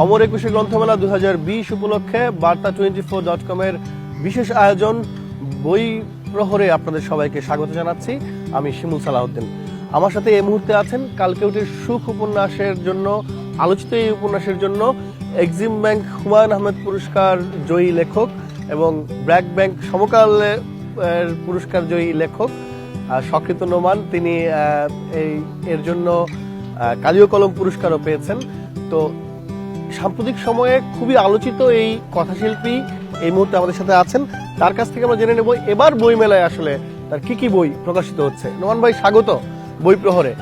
অমর একুশে গ্রন্থমেলা দুই হাজার বিশ উপলক্ষে বার্তা টোয়েন্টি ফোর ডট কমের বিশেষ আয়োজন বই প্রহরে আপনাদের সবাইকে স্বাগত জানাচ্ছি। আমি শিমুল সালাউদ্দিন। আমার সাথে এই মুহূর্তে আছেন কালকেউটির সুখ উপন্যাসের জন্য, আলোচিত এই উপন্যাসের জন্য এক্সিম ব্যাংক হুমায়ুন আহমেদ পুরস্কার জয়ী লেখক এবং ব্র্যাক ব্যাংক সমকালের পুরস্কার জয়ী লেখক সকৃত নোমান। তিনি এই, এর জন্য কালীয় কলম পুরস্কারও পেয়েছেন। তো সাম্প্রতিক সময়ে খুবই আলোচিত এই কথাশিল্পী এই মুহূর্তে আমাদের সাথে আছেন। তার কাছ থেকে আমরা জেনে নেব এবার বই মেলায় আসলে তার কি কি বই প্রকাশিত হচ্ছে। নোমান ভাই, স্বাগত বই প্রহরে।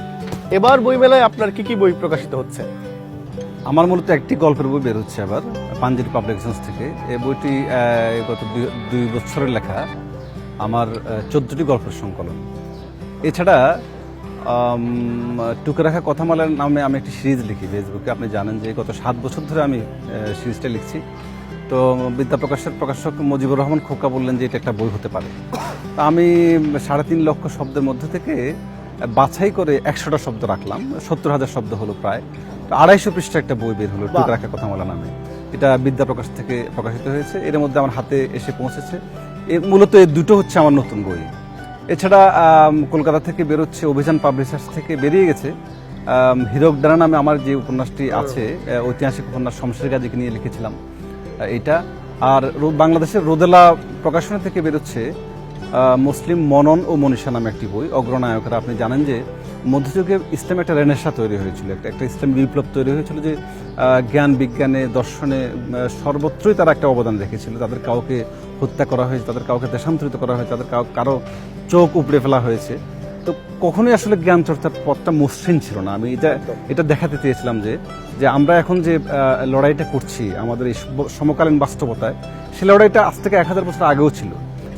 এবার বই মেলায় আপনার কি কি বই প্রকাশিত হচ্ছে? আমার মূলত একটি গল্পের বই বের হচ্ছে আবার পাঞ্জাবি পাবলিকেশনস থেকে। এই বইটি গত দুই- বছরের লেখা। আমার চোদ্দটি গল্পের সংকলন। এছাড়া টুকে রাখা কথামালার নামে আমি একটি সিরিজ লিখি ফেসবুকে। আপনি জানেন যে গত সাত বছর ধরে আমি সিরিজটা লিখছি। তো বিদ্যা প্রকাশের প্রকাশক মুজিবুর রহমান খোকা বললেন যে এটা একটা বই হতে পারে। তা আমি সাড়ে তিন লক্ষ শব্দের মধ্যে থেকে বাছাই করে একশোটা শব্দ রাখলাম। সত্তর হাজার শব্দ হলো প্রায়। তো আড়াইশো পৃষ্ঠা একটা বই বের হলো। টুকে রাখা কথামালা নামে। এটা বিদ্যা প্রকাশ থেকে প্রকাশিত হয়েছে। এর মধ্যে আমার হাতে এসে পৌঁছেছে। মূলত এই দুটো হচ্ছে আমার নতুন বই। এছাড়া কলকাতা থেকে বেরোচ্ছে অভিযান পাবলিশার্স থেকে বেরিয়ে গেছে হিরক হীরক ডানা নামে আমার যে উপন্যাসটি আছে ঐতিহাসিক উপন্যাস শমশের গাজীকে নিয়ে লিখেছিলাম এইটা এটা। আর বাংলাদেশের রোদেলা প্রকাশনা থেকে বেরোচ্ছে মুসলিম মনন ও মনীষা নামে একটি বই অগ্রনায়করা আপনি জানেন যে মধ্যযুগে ইসলাম একটা রেনেসা তৈরি হয়েছিল একটা একটা ইসলাম বিপ্লব তৈরি হয়েছিল যে জ্ঞান বিজ্ঞানে দর্শনে সর্বত্রই তারা একটা অবদান রেখেছিল। তাদের কাউকে হত্যা করা হয়েছে তাদের কাউকে দেশান্তরিত করা হয়েছে তাদের কাউ- কারও চোখ উপড়ে ফেলা হয়েছে। তো কখনোই আসলে জ্ঞান চর্চার পথটা মসৃণ ছিল না। আমি এটা এটা দেখাতে চেয়েছিলাম যে যে আমরা এখন যে লড়াইটা করছি আমাদের এই সমকালীন বাস্তবতায় সে লড়াইটা আজ থেকে এক হাজার বছর আগেও ছিল।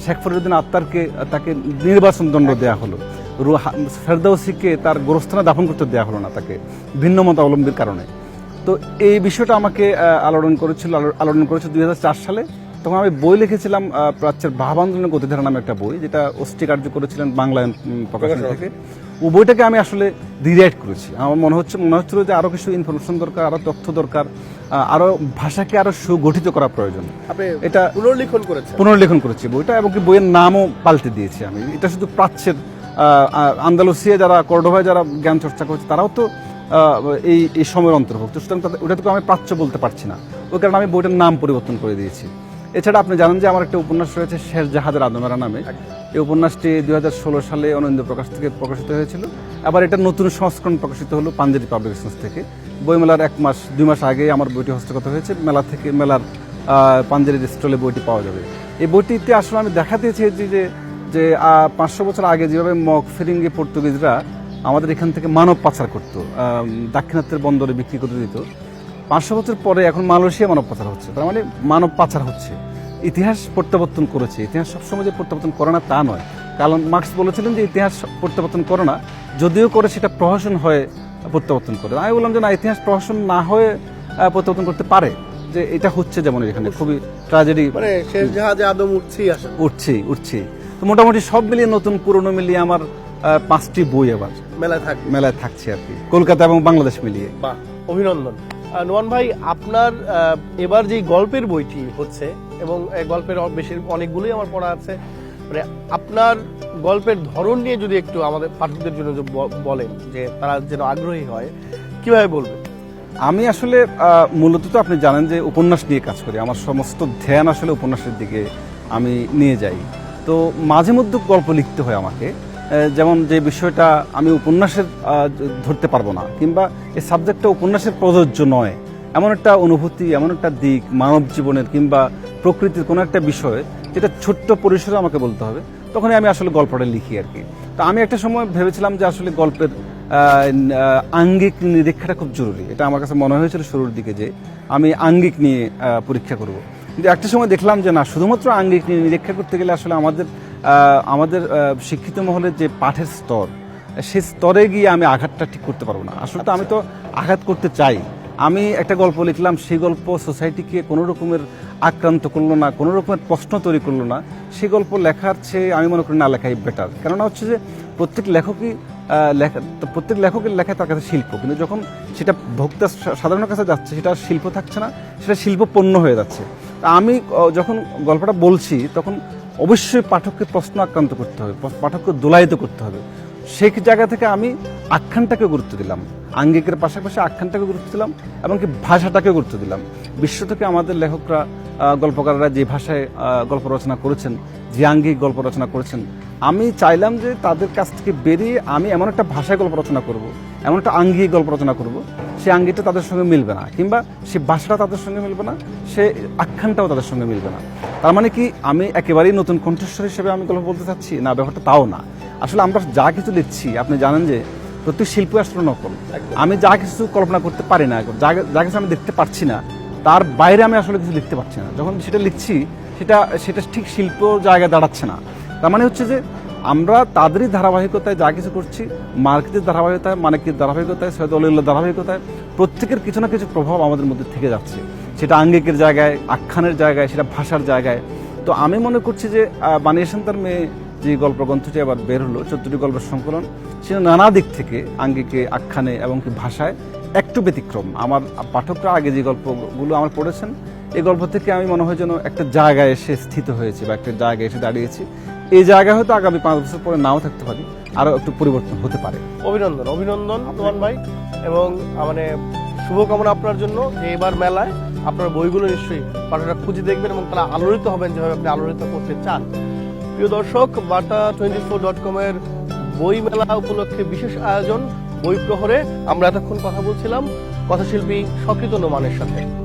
শেখ ফরিদুদ্দিন আত্মারকে তাকে নির্বাচন দণ্ড দেওয়া হলো। ফেরদাউসিকে তার গোরস্থানে দাফন করতে দেওয়া হলো না তাকে, ভিন্ন মত অবলম্বীর কারণে। তো এই বিষয়টা আমাকে আলোড়ন করেছিল আলোড়ন করেছিল দুই সালে। তখন আমি বই লিখেছিলাম প্রাচ্যের ভাবান্দোলনের গতিধারা নামে একটা বই যেটা অস্থি কার্য করেছিলেন উম, প্রকাশনা থেকে। ও বইটাকে আমি আসলে রিরাইট করেছি। আমার মনে হচ্ছে মনে হচ্ছিল যে আরও কিছু ইনফরমেশন দরকার আরও তথ্য দরকার আহ, আরও ভাষাকে আরও সুগঠিত করা প্রয়োজন। এটা পুনর্লিখন করেছেন। পুনর্লেখন করেছি বইটা এবং কি বইয়ের নামও পাল্টে দিয়েছি আমি। এটা শুধু প্রাচ্যের আন্দালুসিয়া যারা কর্ডোভায় যারা জ্ঞান চর্চা করছে তারাও তো এই এই সময়ের অন্তর্ভুক্ত। সুতরাং ওটা তো আমি প্রাচ্য বলতে পারছি না। ওই কারণে আমি বইটার নাম পরিবর্তন করে দিয়েছি। এছাড়া আপনি জানেন যে আমার একটা উপন্যাস রয়েছে শেষ জাহাজের আদমেরা নামে। এই উপন্যাসটি দুই হাজার ষোলো সালে অনন্দ প্রকাশ থেকে প্রকাশিত হয়েছিল। আবার এটা নতুন সংস্করণ প্রকাশিত হলো পাঞ্জাবি পাবলিকেশনস থেকে। বইমেলার এক মাস দুই মাস আগে আমার বইটি হস্তগত হয়েছে। মেলা থেকে মেলার পাঞ্জাবি স্টলে বইটি পাওয়া যাবে। এই বইটিতে আসলে আমি দেখাতে চেয়েছি যে যে পাঁচশো বছর আগে যেভাবে মগ ফিরিঙ্গে পর্তুগিজরা আমাদের এখান থেকে মানব পাচার করতো দাক্ষিণাত্যের বন্দরে বিক্রি করে দিত। পাঁচশো বছর পরে এখন মালয়েশিয়া মানব পাচার হচ্ছে। তার মানে মানব পাচার হচ্ছে। ইতিহাস প্রত্যাবর্তন করেছে। ইতিহাস সবসময় যে প্রত্যাবর্তন করে না তা নয়। কারণ মার্কস বলেছিলেন যে ইতিহাস প্রত্যাবর্তন করে না যদিও করে সেটা প্রহসন হয়ে প্রত্যাবর্তন করে। আমি বললাম যে না ইতিহাস প্রহসন না হয়ে প্রত্যাবর্তন করতে পারে। যে এটা হচ্ছে যেমন এখানে খুবই ট্রাজেডি মানে শেষ জাহাজে আদম আসলে। উঠছি উঠছি তো মোটামুটি সব মিলিয়ে নতুন পুরনো মিলিয়ে আমার পাঁচটি বই আবার মেলায় থাক মেলায় থাকছে আর কি। কলকাতা এবং বাংলাদেশ মিলিয়ে। বাহ অভিনন্দন। নোমান ভাই, আপনার এবার যে গল্পের বইটি হচ্ছে, এবং গল্পের অ- বেশি অনেকগুলোই আমার পড়া আছে মানে আপনার গল্পের ধরন নিয়ে যদি একটু আমাদের পাঠকদের জন্য বলেন, যে তারা যেন আগ্রহী হয়, কীভাবে বলবেন? আমি আসলে মূলত তো আপনি জানেন যে উপন্যাস নিয়ে কাজ করি, আমার সমস্ত ধ্যান আসলে উপন্যাসের দিকে আমি নিয়ে যাই। তো মাঝে মধ্যে গল্প লিখতে হয় আমাকে যেমন যে বিষয়টা আমি উপন্যাসের ধরতে পারব না, কিংবা এই সাবজেক্টটা উপন্যাসের প্রযোজ্য নয়। এমন একটা অনুভূতি, এমন একটা দিক, মানব জীবনের, কিংবা প্রকৃতির কোনো একটা বিষয়, যেটা ছোট্ট পরিসরে আমাকে বলতে হবে, তখনই আমি আসলে গল্পটা লিখি আর কি। তো আমি একটা সময় ভেবেছিলাম যে আসলে গল্পের আঙ্গিক নিরীক্ষাটা খুব জরুরি। এটা আমার কাছে মনে হয়েছিল শুরুর দিকে যে আমি আঙ্গিক নিয়ে পরীক্ষা করব। কিন্তু একটা সময় দেখলাম যে না, শুধুমাত্র আঙ্গিক নিয়ে নিরীক্ষা করতে গেলে আসলে আমাদের আমাদের শিক্ষিত মহলের যে পাঠের স্তর সে স্তরে গিয়ে আমি আঘাতটা ঠিক করতে পারব না। আসলে তো আমি তো আঘাত করতে চাই। আমি একটা গল্প লিখলাম, সেই গল্প সোসাইটিকে কোনো রকমের আক্রান্ত করল না, কোনো রকমের প্রশ্ন তৈরি করল না। সেই গল্প লেখার চেয়ে আমি মনে করি না লেখাই বেটার কেননা হচ্ছে যে প্রত্যেক লেখকই লেখা প্রত্যেক লেখকের লেখা তার কাছে শিল্প। কিন্তু যখন সেটা ভোক্তা সাধারণের কাছে যাচ্ছে, সেটা শিল্প থাকছে না, সেটা শিল্প পণ্য হয়ে যাচ্ছে। আমি যখন গল্পটা বলছি, তখন অবশ্যই পাঠককে প্রশ্ন আক্রান্ত করতে হবে পাঠককে দোলায়িত করতে হবে। সেই জায়গা থেকে আমি আখ্যানটাকে গুরুত্ব দিলাম? আঙ্গিকের পাশাপাশি আখ্যানটাকে গুরুত্ব দিলাম এবং কি ভাষাটাকে গুরুত্ব দিলাম। বিশ্ব থেকে আমাদের লেখকরা গল্পকাররা যে ভাষায় গল্প রচনা করেছেন, যে আঙ্গিক গল্প রচনা করেছেন, আমি চাইলাম যে তাদের কাছ থেকে বেরিয়ে আমি এমন একটা ভাষায় গল্প রচনা করব, এমন একটা আঙ্গিক গল্প রচনা করব, সে আঙ্গিকটা তাদের সঙ্গে মিলবে না, কিংবা সে ভাষাটা তাদের সঙ্গে মিলবে না, সে আখ্যানটাও তাদের সঙ্গে মিলবে না। তার মানে কি আমি একেবারেই নতুন কণ্ঠস্বর হিসেবে আমি গল্প বলতে চাচ্ছি? না ব্যাপারটা তাও না। আসলে আমরা যা কিছু লিখছি আপনি জানেন যে প্রত্যেক শিল্পী আসলে নকল। আমি যা কিছু কল্পনা করতে পারি না যা যা কিছু আমি দেখতে পারছি না তার বাইরে আমি আসলে কিছু লিখতে পারছি না। যখন সেটা লিখছি সেটা সেটা ঠিক শিল্প জায়গায় দাঁড়াচ্ছে না। তার মানে হচ্ছে যে আমরা তাদেরই ধারাবাহিকতায় যা কিছু করছি মার্কেটের ধারাবাহিকতায় মানিকের ধারাবাহিকতায় সৈয়দ অলিউল্লাহ ধারাবাহিকতায় প্রত্যেকের কিছু না কিছু প্রভাব আমাদের মধ্যে থেকে যাচ্ছে। সেটা আঙ্গিকের জায়গায়, আখ্যানের জায়গায়, সেটা ভাষার জায়গায়। তো আমি মনে করছি যে বানিয়েছেন তার মেয়ে যে গল্প গ্রন্থটি আবার বের হলো চতুর্থী গল্পের সংকলন, সেটা নানা দিক থেকে আঙ্গিকে, আখ্যানে এবং কি ভাষায় একটু ব্যতিক্রম। আমার পাঠকরা আগে যে গল্পগুলো আমার পড়েছেন এই গল্প থেকে আমি মনে হয় যেন একটা জায়গায় এসে স্থিত হয়েছি বা একটা জায়গায় এসে দাঁড়িয়েছি। এই জায়গায় হয়তো আগামী পাঁচ বছর পরে নাও থাকতে পারি, আরও একটু পরিবর্তন হতে পারে। অভিনন্দন অভিনন্দন ভাই, এবং মানে শুভকামনা আপনার জন্য এবার মেলায় আপনার বইগুলো নিশ্চয়ই পাঠকরা খুঁজে দেখবেন এবং তারা আলোড়িত হবেন যেভাবে আপনি আলোড়িত করতে চান। প্রিয় দর্শক, বার্তা টোয়েন্টি ফোর ডট কম এর বই মেলা উপলক্ষে বিশেষ আয়োজন, বই প্রহরে আমরা এতক্ষণ কথা বলছিলাম। কথাশিল্পী সকৃত নোমানের সাথে।